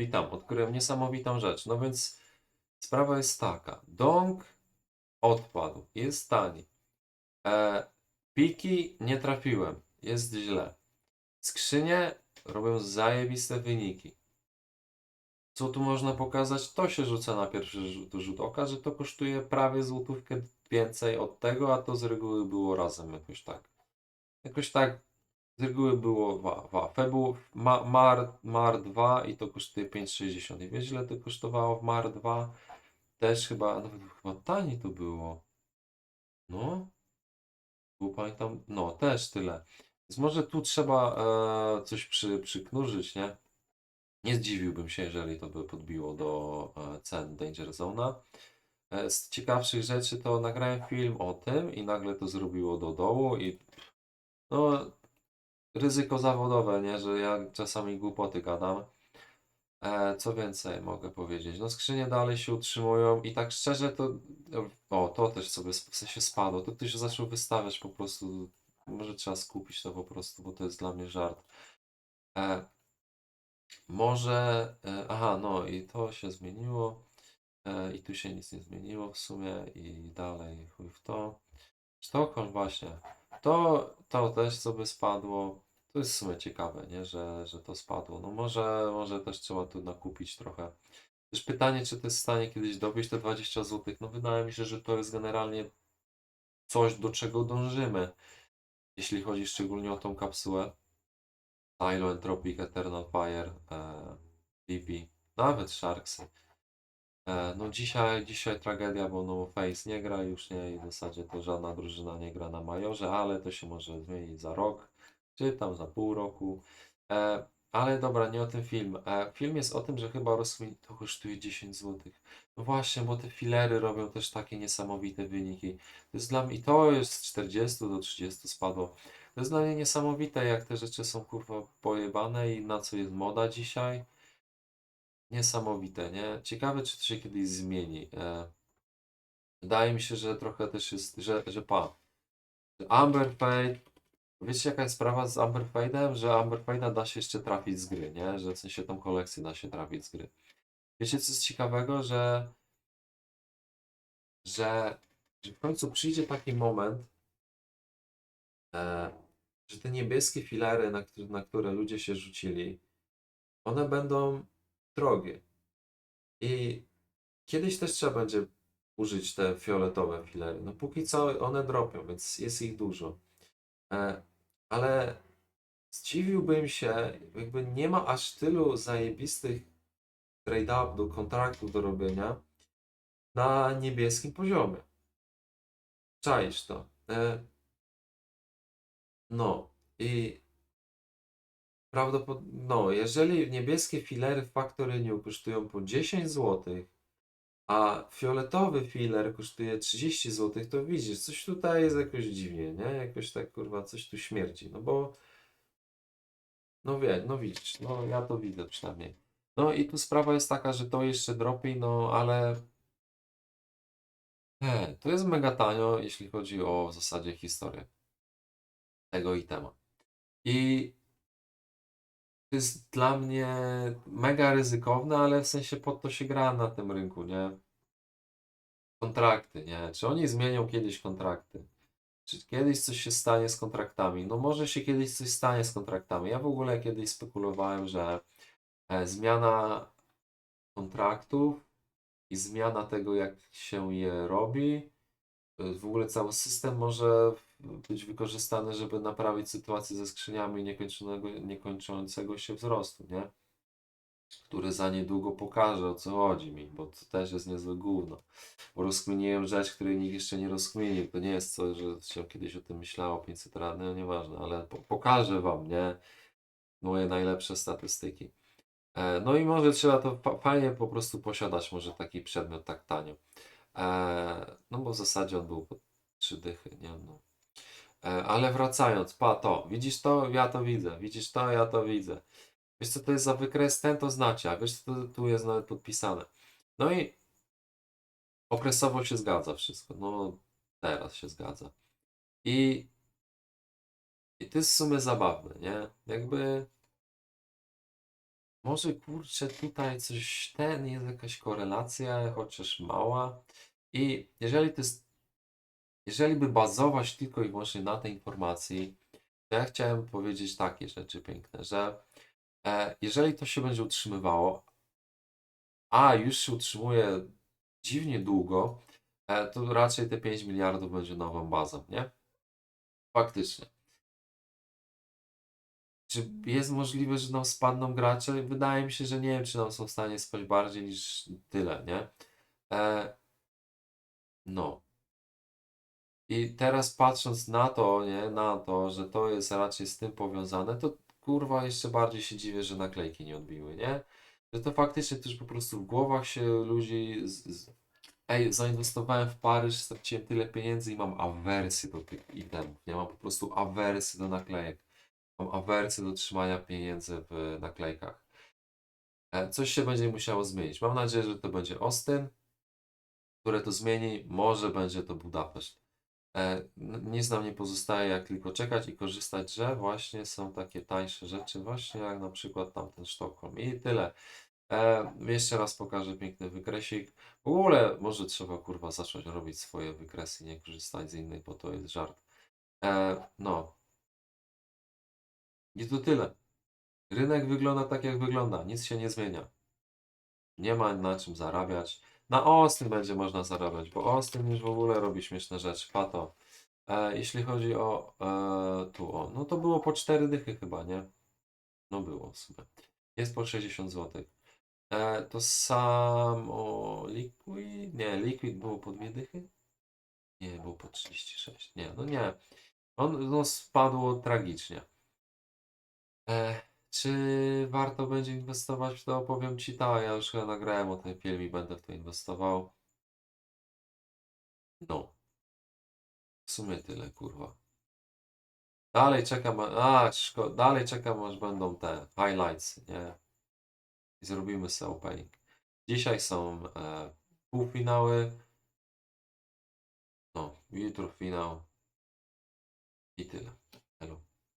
witam, odkryłem niesamowitą rzecz. No więc sprawa jest taka. Dong odpadł, jest tani. E, piki nie trafiłem, jest źle. Skrzynie robią zajebiste wyniki. Co tu można pokazać? To się rzuca na pierwszy rzut, rzut oka, że to kosztuje prawie złotówkę więcej od tego, a to z reguły było razem jakoś tak. Jakoś tak z reguły było wa, wa. Febu ma, Mar, Mar 2 i to kosztuje 5,60. I wiesz ile to kosztowało w Mar 2? Też chyba, nawet chyba taniej to było. No. Było pamiętam, no też tyle. Więc może tu trzeba e, coś przy, przyknurzyć, nie? Nie zdziwiłbym się, jeżeli to by podbiło do e, cen Danger Zone'a. E, Z ciekawszych rzeczy to nagrałem film o tym i nagle to zrobiło do dołu i no ryzyko zawodowe, nie, że ja czasami głupoty gadam. E, co więcej mogę powiedzieć? No skrzynie dalej się utrzymują i tak szczerze to o, to też sobie w sensie spadło. To ktoś zaczął wystawiać po prostu. Może trzeba skupić to po prostu, bo to jest dla mnie żart. E, może, e, aha, no i to się zmieniło. E, I tu się nic nie zmieniło w sumie i dalej chuj w to. Sztokholm właśnie. To, to też sobie spadło. To jest w sumie ciekawe, nie? Że, że to spadło. No może, może też trzeba tu nakupić trochę. Też pytanie, czy to jest w stanie kiedyś dobić te 20 zł. No wydaje mi się, że to jest generalnie coś, do czego dążymy. Jeśli chodzi szczególnie o tą kapsułę. Tylo, Entropic, Eternal Fire, e, nawet Sharksy. E, no dzisiaj, dzisiaj tragedia, bo no Face nie gra już nie i w zasadzie to żadna drużyna nie gra na Majorze, ale to się może zmienić za rok, czy tam za pół roku. E, ale dobra, nie o tym film. E, film jest o tym, że chyba Rosmin to kosztuje 10 zł. No właśnie, bo te filery robią też takie niesamowite wyniki. To jest dla mnie, i to jest z 40 do 30 spadło. To jest dla mnie niesamowite, jak te rzeczy są kurwa pojebane i na co jest moda dzisiaj. Niesamowite, nie? Ciekawe, czy to się kiedyś zmieni. E, wydaje mi się, że trochę też jest, że, że pa. Amber Fade. Wiecie, jaka jest sprawa z Amber Fade'em? Że Amber Fade'a da się jeszcze trafić z gry, nie? Że w sensie tą kolekcję da się trafić z gry. Wiecie, co jest ciekawego? Że, że, że w końcu przyjdzie taki moment, e, że te niebieskie filary, na, które- na które ludzie się rzucili, one będą drogie. I kiedyś też trzeba będzie użyć te fioletowe filery. No póki co one dropią, więc jest ich dużo. E, ale zdziwiłbym się, jakby nie ma aż tylu zajebistych trade-up do kontraktów do robienia na niebieskim poziomie. Czaisz to. E, no i prawdopodobnie, no, jeżeli niebieskie filery w Factoryniu kosztują po 10 zł, a fioletowy filer kosztuje 30 zł, to widzisz, coś tutaj jest jakoś dziwnie, nie? Jakoś tak, kurwa, coś tu śmierdzi, no bo no wie, no widzisz, no ja to widzę przynajmniej. No i tu sprawa jest taka, że to jeszcze dropi, no ale e, to jest mega tanio, jeśli chodzi o w zasadzie historię tego itema. I jest dla mnie mega ryzykowne, ale w sensie pod to się gra na tym rynku, nie? Kontrakty, nie? Czy oni zmienią kiedyś kontrakty? Czy kiedyś coś się stanie z kontraktami? No może się kiedyś coś stanie z kontraktami. Ja w ogóle kiedyś spekulowałem, że e, zmiana kontraktów i zmiana tego, jak się je robi, e, w ogóle cały system może być wykorzystany, żeby naprawić sytuację ze skrzyniami niekończonego, niekończącego się wzrostu, nie? Który za niedługo pokaże, o co chodzi mi, bo to też jest niezłe gówno. Bo rozkminiłem rzecz, której nikt jeszcze nie rozkminił. To nie jest coś, że się kiedyś o tym myślało 500 razy, no nieważne, ale po pokażę wam, nie? Moje najlepsze statystyki. E, no i może trzeba to fa- fajnie po prostu posiadać, może taki przedmiot tak tanio. E, no bo w zasadzie on był po trzy dychy, nie? No. E, ale wracając, pa to, widzisz to? Ja to widzę, widzisz to? Ja to widzę. Wiesz co to jest za wykres? Ten to znacie, a wiesz co tu jest nawet podpisane. No i okresowo się zgadza wszystko, no teraz się zgadza. I, i to jest w sumie zabawne, nie? Jakby Może kurczę tutaj coś, ten jest jakaś korelacja, chociaż mała. I jeżeli to jest, jeżeli by bazować tylko i wyłącznie na tej informacji, to ja chciałem powiedzieć takie rzeczy piękne, że e, jeżeli to się będzie utrzymywało, a już się utrzymuje dziwnie długo, e, to raczej te 5 miliardów będzie nową bazą, nie? Faktycznie. Czy jest możliwe, że nam spadną gracze? Wydaje mi się, że nie wiem, czy nam są w stanie spać bardziej niż tyle, nie? E, no. I teraz patrząc na to, nie, na to, że to jest raczej z tym powiązane, to kurwa jeszcze bardziej się dziwię, że naklejki nie odbiły, nie? Że to faktycznie też po prostu w głowach się ludzi. Z, z... Ej, zainwestowałem w Paryż, straciłem tyle pieniędzy i mam awersję do tych itemów. Nie mam po prostu awersję do naklejek. Mam awersję do trzymania pieniędzy w naklejkach. E, Coś się będzie musiało zmienić. Mam nadzieję, że to będzie Ostyn, które to zmieni. Może będzie to Budapeszt. E, n- Nic nam nie pozostaje jak tylko czekać i korzystać, że właśnie są takie tańsze rzeczy, właśnie jak na przykład tamten Sztokholm. I tyle. E, jeszcze raz pokażę piękny wykresik. W ogóle może trzeba kurwa zacząć robić swoje wykresy, nie korzystać z innych, bo to jest żart. E, no. I to tyle. Rynek wygląda tak jak wygląda, nic się nie zmienia. Nie ma na czym zarabiać. Na Ostyn będzie można zarabiać, bo Ostyn już w ogóle robi śmieszne rzeczy. Pato. E, jeśli chodzi o e, tu, o, no to było po 4 dychy chyba, nie? No było w sumie. Jest po 60 zł. E, to samo Liquid, nie, Liquid było po 2 dychy? Nie, było po 36. Nie, no nie. On no, spadło tragicznie. E, czy warto będzie inwestować w to? Powiem Ci tak, ja już chyba nagrałem o tym filmie i będę w to inwestował. No. W sumie tyle, kurwa. Dalej czekam, a, szko- dalej czekam aż będą te highlights, nie? I zrobimy sobie opening. Dzisiaj są e, półfinały. No, jutro finał. I tyle. Hello.